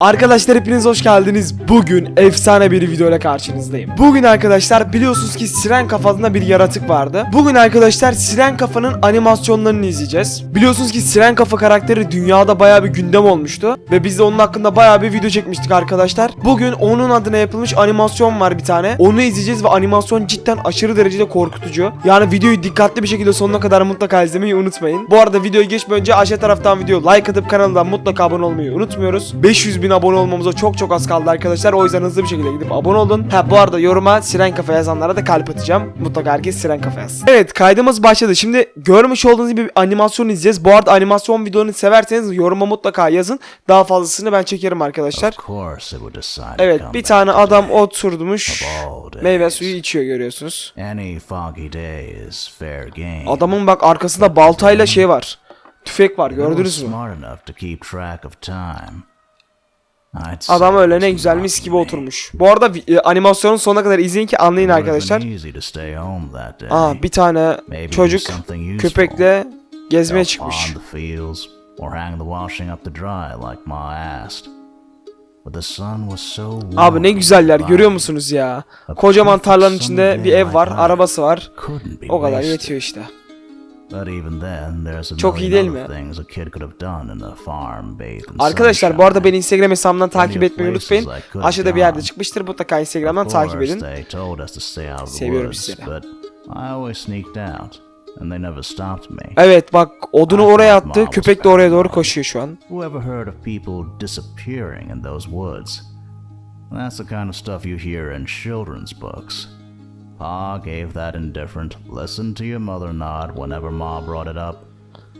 Arkadaşlar hepiniz hoş geldiniz. Bugün efsane bir video ile karşınızdayım. Bugün arkadaşlar biliyorsunuz ki Siren kafasında bir yaratık vardı. Bugün arkadaşlar Siren kafanın animasyonlarını izleyeceğiz. Biliyorsunuz ki Siren kafa karakteri dünyada bayağı bir gündem olmuştu. Ve biz de onun hakkında bayağı bir video çekmiştik arkadaşlar. Bugün onun adına yapılmış animasyon var bir tane. Onu izleyeceğiz ve animasyon cidden aşırı derecede korkutucu. Yani videoyu dikkatli bir şekilde sonuna kadar mutlaka izlemeyi unutmayın. Bu arada videoya geçmeden önce aşağı taraftan video like atıp kanaldan mutlaka abone olmayı unutmuyoruz. 500 bin abone olmamıza çok çok az kaldı arkadaşlar. O yüzden hızlı bir şekilde gidip abone olun. Ha bu arada yoruma Siren Kafa yazanlara da kalp atacağım. Mutlaka herkes Siren Kafa yazsın. Evet kaydımız başladı. Şimdi görmüş olduğunuz gibi bir animasyon izleyeceğiz. Bu arada animasyon videonu severseniz yoruma mutlaka yazın. Daha fazlasını ben çekerim arkadaşlar. Evet bir tane adam oturmuş. Meyve suyu içiyor görüyorsunuz. Adamın bak arkasında baltayla şey var. Tüfek var gördünüz mü? Say Adam öyle ne güzel mis gibi oturmuş. Bu arada e, animasyonun sonuna kadar izleyin ki anlayın arkadaşlar. Aa bir tane çocuk köpekle gezmeye çıkmış. Abi ne güzeller görüyor musunuz ya? Kocaman tarlanın içinde bir ev var, arabası var. O kadar yetiyor işte. Çok iyi değil mi? Arkadaşlar bu arada beni Instagram hesabımdan takip etmeyi unutmayın. Aşağıda bir yerde çıkmıştır. Mutlaka Instagram'dan takip edin. Seviyorum sizleri. Evet bak odunu oraya attı. Köpek de oraya doğru koşuyor şu an. Heard of people disappearing in those woods? That's the kind of stuff you hear in children's books. Pa gave that indifferent, listen to your mother nod whenever Ma brought it up.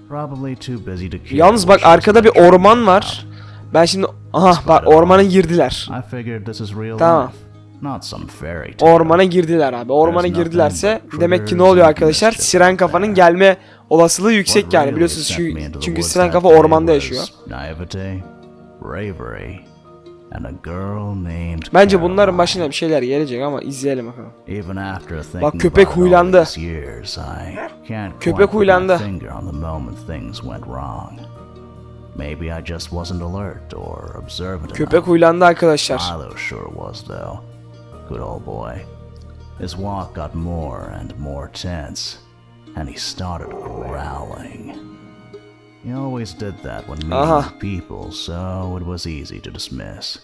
Probably too busy to care Yalnız bak arkada bir orman var. Ben şimdi aha bak ormana girdiler. I figured this is real Tamam. life, not some fairy tale. Ormana girdiler abi. Ormana girdilerse demek ki ne oluyor arkadaşlar? Siren kafanın gelme olasılığı yüksek yani biliyorsunuz çünkü, çünkü Siren kafa ormanda yaşıyor. And a girl named Bence bunların başına bir şeyler gelecek ama izleyelim bakalım. Even after thinking köpek about all huylandı. years, I can't Köpek huylandı. finger on the moment things went wrong. Maybe I just wasn't alert or observant Köpek huylandı arkadaşlar. Milo sure was, though. Good old boy. His walk got more and more tense, and he started growling. He always did that when meeting with people, so it was easy to dismiss.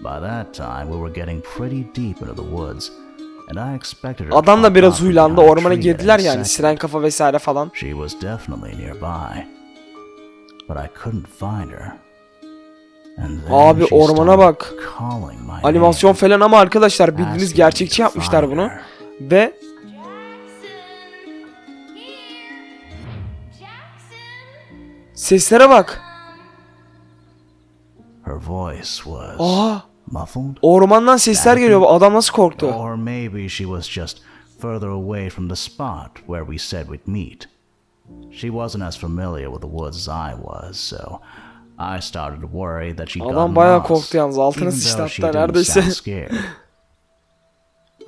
By that time, we were getting pretty deep into the woods, and I expected her Adam da biraz huylandı. Ormana girdiler yani. Siren kafa vesaire falan. She was definitely nearby, but I couldn't find her. Abi ormana bak. Animasyon falan ama arkadaşlar bildiğiniz gerçekçi yapmışlar bunu. Ve seslere bak. Her voice was Aa, muffled, ormandan sesler geliyor. Bu Adam nasıl korktu? or maybe she was just further away from the spot where we said we'd meet. She wasn't as familiar with the woods as I was, so I started to worry that she'd Adam gotten bayağı lost, korktu yalnız. Altına even though she didn't neredeyse. sound scared.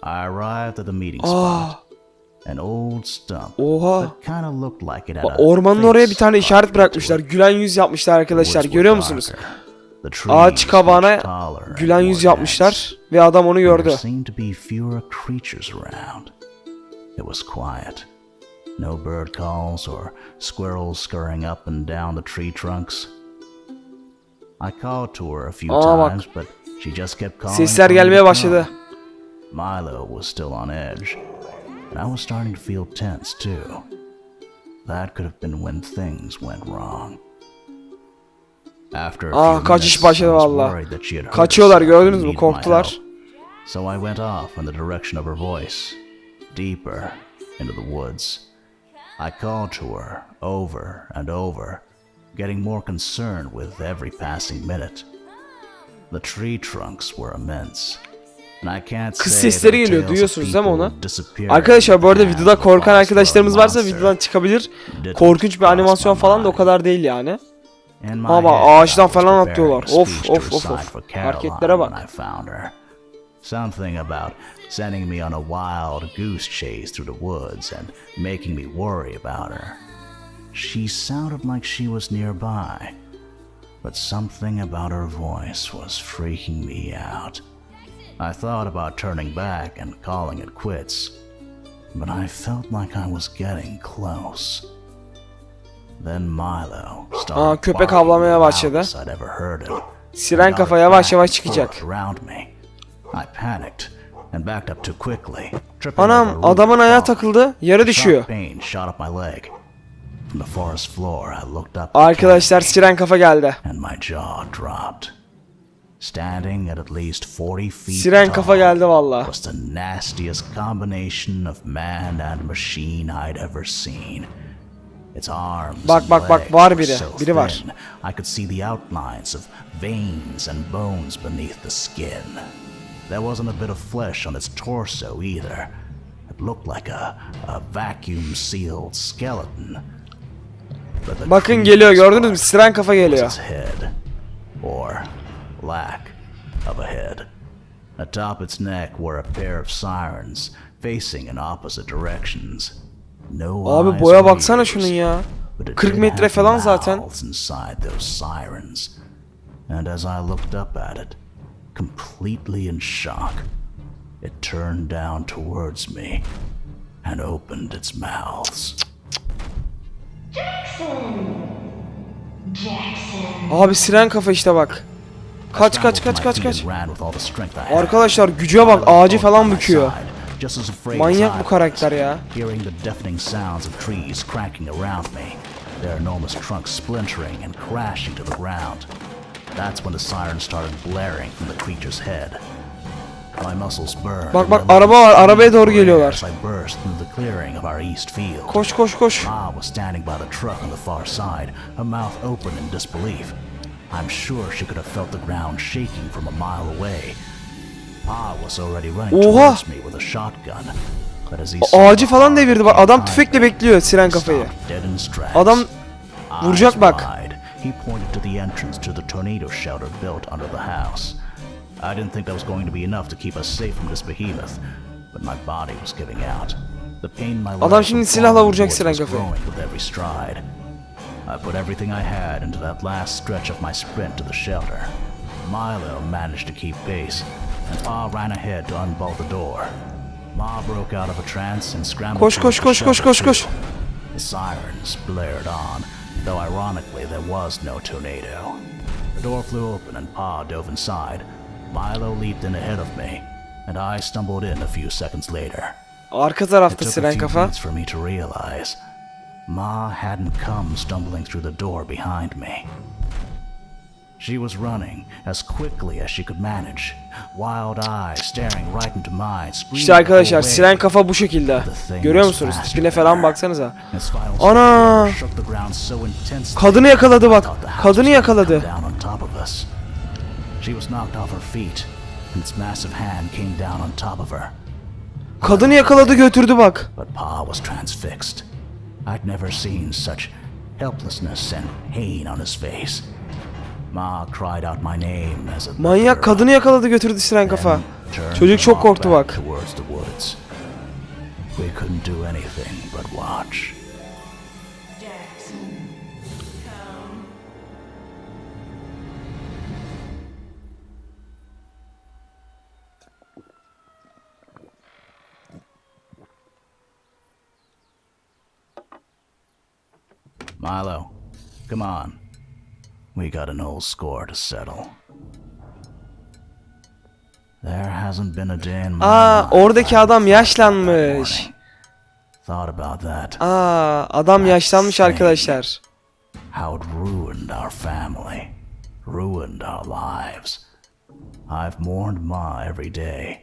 I arrived at the meeting Aa, spot, an old stump oha. Ormanın oraya bir tane işaret bırakmışlar. Gülen yüz yapmışlar arkadaşlar. Görüyor musunuz? Ağaç kabağına gülen yüz yapmışlar ve adam onu gördü. It was quiet. No bird calls or squirrels scurrying up and down the tree trunks. I called to her a few Aa, times, but she just kept calling. Sesler gelmeye başladı. Milo was still on edge, and I was starting to feel tense too. That could have been when things went wrong. After a Aa, few kaçış minutes, I başladı was valla. worried that she had hurt Kaçıyorlar gördünüz mü? Korktular. So I went off in the direction of her voice, deeper into the woods. I called to her over and over, getting more concerned with every passing minute. The tree trunks were immense. Kız sesleri geliyor, duyuyorsunuz değil mi disappearing Arkadaşlar bu arada videoda korkan arkadaşlarımız varsa videodan çıkabilir. Korkunç bir animasyon falan da o kadar değil yani. Ama ağaçtan falan atlıyorlar. Of, of, of, of. Hareketlere bak. Something about sending me on a wild goose chase through the woods and making me worry about her. She sounded like she was nearby. but something about her voice was freaking me out. I thought about turning back and calling it quits, but I felt like I was getting close. Then Milo started Aa, köpek havlamaya başladı. Siren kafa yavaş yavaş çıkacak. Around me. I panicked and backed up too quickly. tripping over a Anam adamın ayağı takıldı. Yarı düşüyor. Arkadaşlar siren kafa geldi. Standing at at least 40 feet Siren tall kafa geldi valla. was the nastiest combination of man and machine I'd ever seen. Its arms Bak, and bak, bak, var were biri. so Biri var. thin, I could see the outlines of veins and bones beneath the skin. There wasn't a bit of flesh on its torso either. It looked like a, a vacuum-sealed skeleton. But the Bakın geliyor gördünüz mü? Siren kafa was geliyor. its head, or lack of a head. Atop its neck were a pair of sirens facing in opposite directions. No Abi eyes boya baksana şunun ya. but it 40 did metre falan zaten. mouths inside those sirens. And as I looked up at it, completely in shock, it turned down towards me and opened its mouths. Abi siren kafa işte bak. Kaç kaç kaç kaç kaç. Arkadaşlar güce bak ağacı falan büküyor. Manyak bu karakter ya. Hearing the deafening sounds of trees cracking around me, their enormous trunks splintering and crashing to the ground. That's when the sirens started blaring from the creature's head. My muscles burned. Bak, bak, araba var, arabaya doğru geliyorlar. I burst through the clearing of our east field. Koş koş koş. Ma was standing by the truck on the far side, her mouth open in disbelief. I'm sure she could have felt the ground shaking from a mile away. Pa was already running Oha! towards me with a shotgun. But as he Ağacı falan devirdi bak adam tüfekle bekliyor siren kafayı. Dead in his tracks. Adam Eyes vuracak bak. wide, He pointed to the entrance to the tornado shelter built under the house. I didn't think that was going to be enough to keep us safe from this behemoth, but my body was giving out. The pain in my Adam şimdi silahla vuracak siren kafayı. with every stride. I put everything I had into that last stretch of my sprint to the shelter. Milo managed to keep pace, and Pa ran ahead to unbolt the door. Ma broke out of a trance and scrambled Koş, towards koş, the koş, koş, shelter, koş, koş. The sirens blared on, though ironically there was no tornado. The door flew open and Pa dove inside. Milo leaped in ahead of me, and I stumbled in a few seconds later. Arka It tarafta took a siren few kafa. for me to realize Ma hadn't come stumbling through the door behind me. She was running as quickly as she could manage, wild eyes staring right into mine, İşte arkadaşlar siren kafa bu şekilde. Görüyor musunuz? Tipine falan baksanıza. Ana! Kadını yakaladı bak. Kadını yakaladı. Kadını yakaladı götürdü bak. But Pa was transfixed. I'd never seen such helplessness and pain on his face. Ma cried out my name as it Manyak kadını yakaladı götürdü siren kafa. Çocuk çok korktu bak. We couldn't do anything but watch. Milo, come on. We got an old score to settle. There hasn't been a day in my Aa life oradaki I adam yaşlanmış. Thought about that. Aa adam yaşlanmış arkadaşlar. How it ruined our family, ruined our lives. I've mourned Ma every day,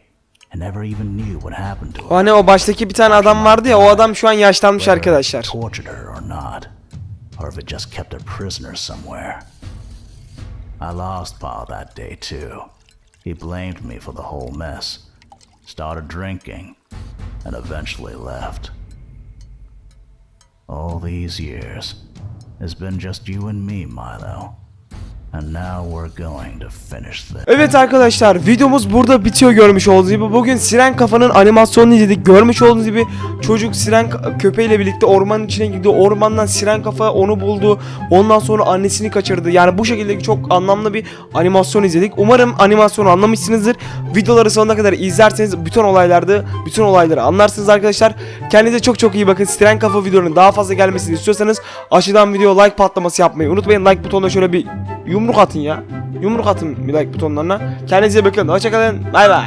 and never even knew what happened to O her. hani o baştaki bir tane adam vardı ya o adam şu an yaşlanmış arkadaşlar. tortured her or not, or if it just kept a prisoner somewhere. I lost Pa that day too. He blamed me for the whole mess, started drinking, and eventually left. All these years, it's been just you and me, Milo. Evet arkadaşlar videomuz burada bitiyor görmüş olduğunuz gibi. Bugün Siren Kafa'nın animasyonunu izledik. Görmüş olduğunuz gibi çocuk Siren köpeğiyle birlikte ormanın içine girdi. Ormandan Siren Kafa onu buldu. Ondan sonra annesini kaçırdı. Yani bu şekilde çok anlamlı bir animasyon izledik. Umarım animasyonu anlamışsınızdır. Videoları sonuna kadar izlerseniz bütün olaylarda bütün olayları anlarsınız arkadaşlar. Kendinize çok çok iyi bakın. Siren Kafa videolarının daha fazla gelmesini istiyorsanız aşağıdan video like patlaması yapmayı unutmayın. Like butonuna şöyle bir yumruk atın ya. Yumruk atın like butonlarına. Kendinize bakın. Hoşçakalın. Bay bay.